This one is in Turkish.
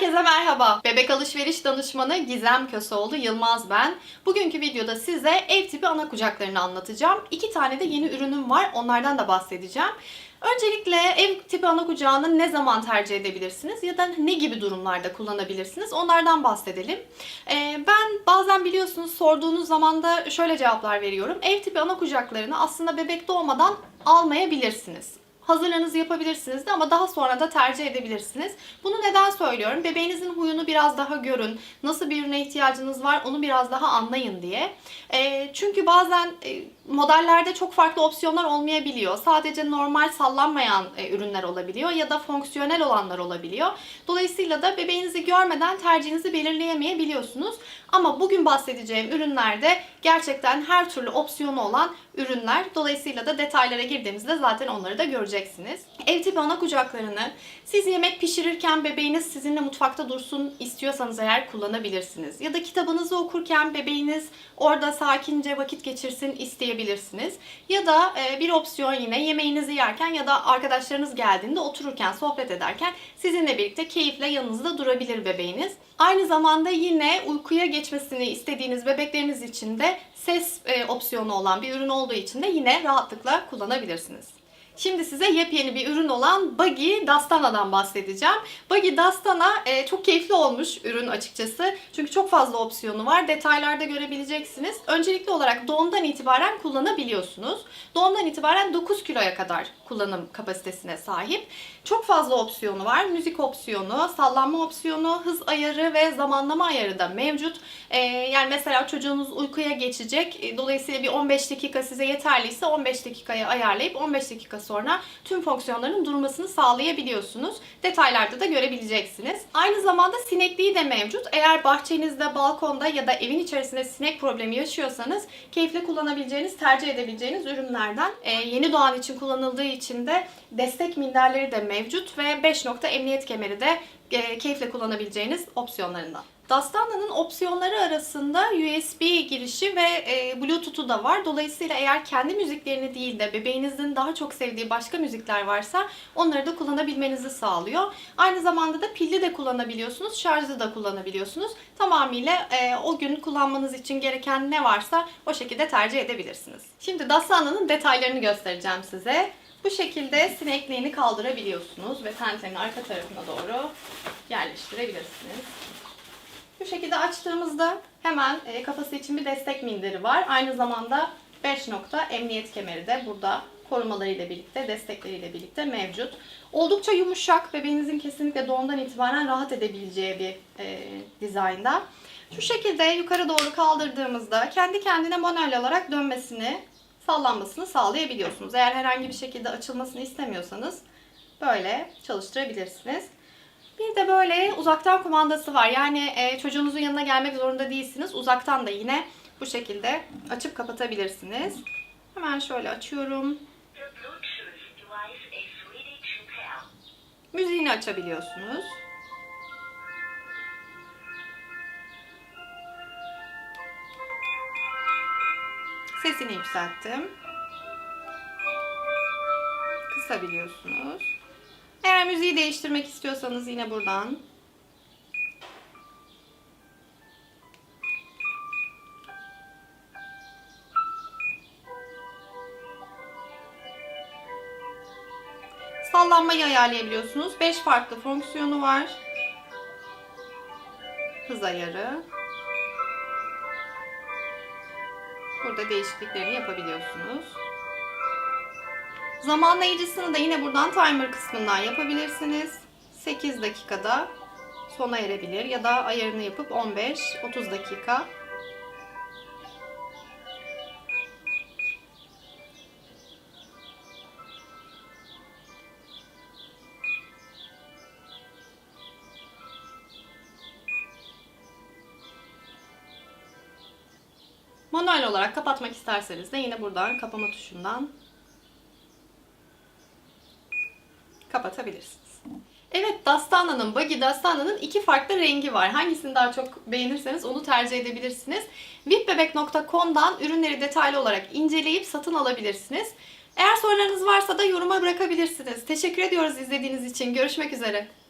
Herkese merhaba. Bebek alışveriş danışmanı Gizem Köseoğlu Yılmaz ben. Bugünkü videoda size ev tipi ana kucaklarını anlatacağım. İki tane de yeni ürünüm var. Onlardan da bahsedeceğim. Öncelikle ev tipi ana kucağını ne zaman tercih edebilirsiniz ya da ne gibi durumlarda kullanabilirsiniz onlardan bahsedelim. Ee, ben bazen biliyorsunuz sorduğunuz zaman da şöyle cevaplar veriyorum. Ev tipi ana kucaklarını aslında bebek doğmadan almayabilirsiniz hazırlığınızı yapabilirsiniz de ama daha sonra da tercih edebilirsiniz. Bunu neden söylüyorum? Bebeğinizin huyunu biraz daha görün. Nasıl bir ürüne ihtiyacınız var onu biraz daha anlayın diye. E, çünkü bazen e, modellerde çok farklı opsiyonlar olmayabiliyor. Sadece normal sallanmayan e, ürünler olabiliyor ya da fonksiyonel olanlar olabiliyor. Dolayısıyla da bebeğinizi görmeden tercihinizi belirleyemeyebiliyorsunuz. Ama bugün bahsedeceğim ürünlerde gerçekten her türlü opsiyonu olan ürünler. Dolayısıyla da detaylara girdiğimizde zaten onları da göreceksiniz. Ev tipi ana kucaklarını siz yemek pişirirken bebeğiniz sizinle mutfakta dursun istiyorsanız eğer kullanabilirsiniz. Ya da kitabınızı okurken bebeğiniz orada sakince vakit geçirsin isteyebilirsiniz. Ya da e, bir opsiyon yine yemeğinizi yerken ya da arkadaşlarınız geldiğinde otururken, sohbet ederken sizinle birlikte keyifle yanınızda durabilir bebeğiniz. Aynı zamanda yine uykuya geçmesini istediğiniz bebekleriniz için de ses e, opsiyonu olan bir ürün olduğu için de yine rahatlıkla kullanabilirsiniz. Şimdi size yepyeni bir ürün olan Buggy Dastana'dan bahsedeceğim. Buggy Dastana e, çok keyifli olmuş ürün açıkçası. Çünkü çok fazla opsiyonu var. Detaylarda görebileceksiniz. Öncelikli olarak doğumdan itibaren kullanabiliyorsunuz. Doğumdan itibaren 9 kiloya kadar kullanım kapasitesine sahip. Çok fazla opsiyonu var. Müzik opsiyonu, sallanma opsiyonu, hız ayarı ve zamanlama ayarı da mevcut. E, yani mesela çocuğunuz uykuya geçecek. E, dolayısıyla bir 15 dakika size yeterliyse 15 dakikaya ayarlayıp 15 dakika sonra tüm fonksiyonların durmasını sağlayabiliyorsunuz. Detaylarda da görebileceksiniz. Aynı zamanda sinekliği de mevcut. Eğer bahçenizde, balkonda ya da evin içerisinde sinek problemi yaşıyorsanız keyifle kullanabileceğiniz, tercih edebileceğiniz ürünlerden. Ee, yeni doğan için kullanıldığı için de destek minderleri de mevcut ve 5 nokta emniyet kemeri de e, keyifle kullanabileceğiniz opsiyonlarından. Dastana'nın opsiyonları arasında USB girişi ve e, Bluetooth'u da var. Dolayısıyla eğer kendi müziklerini değil de bebeğinizin daha çok sevdiği başka müzikler varsa onları da kullanabilmenizi sağlıyor. Aynı zamanda da pilli de kullanabiliyorsunuz, şarjı da kullanabiliyorsunuz. Tamamıyla e, o gün kullanmanız için gereken ne varsa o şekilde tercih edebilirsiniz. Şimdi Dastana'nın detaylarını göstereceğim size. Bu şekilde sinekliğini kaldırabiliyorsunuz ve tentenin arka tarafına doğru yerleştirebilirsiniz. Bu şekilde açtığımızda hemen e, kafası için bir destek minderi var. Aynı zamanda 5 nokta emniyet kemeri de burada korumalarıyla birlikte, destekleriyle birlikte mevcut. Oldukça yumuşak, bebeğinizin kesinlikle doğumdan itibaren rahat edebileceği bir e, dizaynda. Şu şekilde yukarı doğru kaldırdığımızda kendi kendine manuel olarak dönmesini, sallanmasını sağlayabiliyorsunuz. Eğer herhangi bir şekilde açılmasını istemiyorsanız böyle çalıştırabilirsiniz. Bir de böyle uzaktan kumandası var. Yani e, çocuğunuzun yanına gelmek zorunda değilsiniz. Uzaktan da yine bu şekilde açıp kapatabilirsiniz. Hemen şöyle açıyorum. Müziğini açabiliyorsunuz. Sesini yükselttim. Kısabiliyorsunuz. Eğer müziği değiştirmek istiyorsanız yine buradan Sallanmayı ayarlayabiliyorsunuz. 5 farklı fonksiyonu var. Hız ayarı. Burada değişikliklerini yapabiliyorsunuz. Zamanlayıcısını da yine buradan timer kısmından yapabilirsiniz. 8 dakikada sona erebilir ya da ayarını yapıp 15-30 dakika Manuel olarak kapatmak isterseniz de yine buradan kapama tuşundan kapatabilirsiniz. Evet Dastana'nın, Buggy Dastana'nın iki farklı rengi var. Hangisini daha çok beğenirseniz onu tercih edebilirsiniz. vipbebek.com'dan ürünleri detaylı olarak inceleyip satın alabilirsiniz. Eğer sorularınız varsa da yoruma bırakabilirsiniz. Teşekkür ediyoruz izlediğiniz için. Görüşmek üzere.